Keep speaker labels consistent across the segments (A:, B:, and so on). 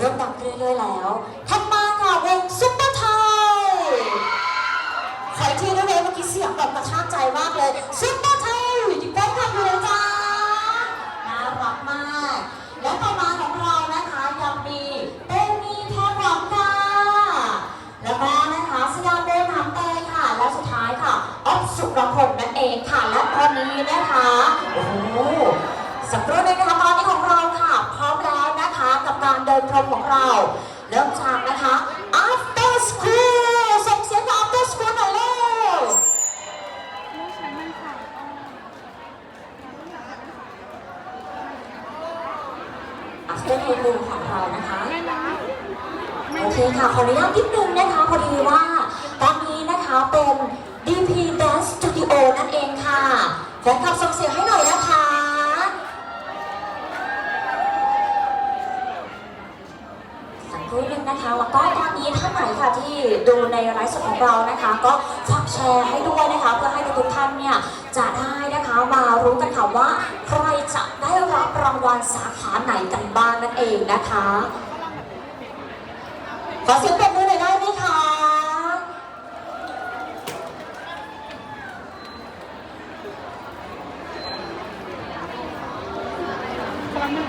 A: เริ่มดังเรื่อยๆแล้วถัดมาค่ะวงซุปเปอร์ไทยขออีกทีได้ไหมเมื่อกี้เสียงแบบกระชากใจมากเลยซุปเปอร์ไทยอยู่ใกล้ขับอยู่เลยจ้าน่ารักมาก และต่อมาของเรานะคะยังมีเต้มีแพรหวังค่ะแล้วก็นะคะสยามเดนน้ำเตยค่ะ และสุดท้ายค่ะออฟสุรพลนั่นเองค่ะและตอนนี้นะคะโอ้ ดินพรมของเรา เริ่มจากนะคะ after school ส่งเสียงกับ after school หน่อยเร็ว
B: ไม่ใช้มันค่ะ
A: after school ของเรานะคะ
B: แม่นะ
A: โอเคค่ะ ขออนุญาตนิดนึงนะคะ พอดีว่าตอนนี้นะคะเป็น DP Dance Studio นั่นเองค่ะแฟนคลับส่งเสียงให้หน่อยนะคะ สักครู่หนึงนะคะ แล้วก็ตอนนี้ท่านไหนค่ะที่ดูในไลฟ์สดของเรานะคะ ก็ฝากแชร์ให้ด้วยนะคะ เพื่อให้ทุกท่านเนี่ยจะได้นะคะมารู้กันค่ะว่าใครจะได้รับรางวัลสาขาไหนกันบ้างนั่นเองนะคะ ขอเสียงปรบมือหน่อยได้ไหมคะ
B: กำลังหนึ่ง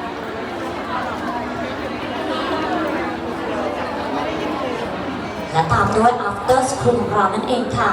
A: และตามด้วย after school ของเรานั่นเองค่ะ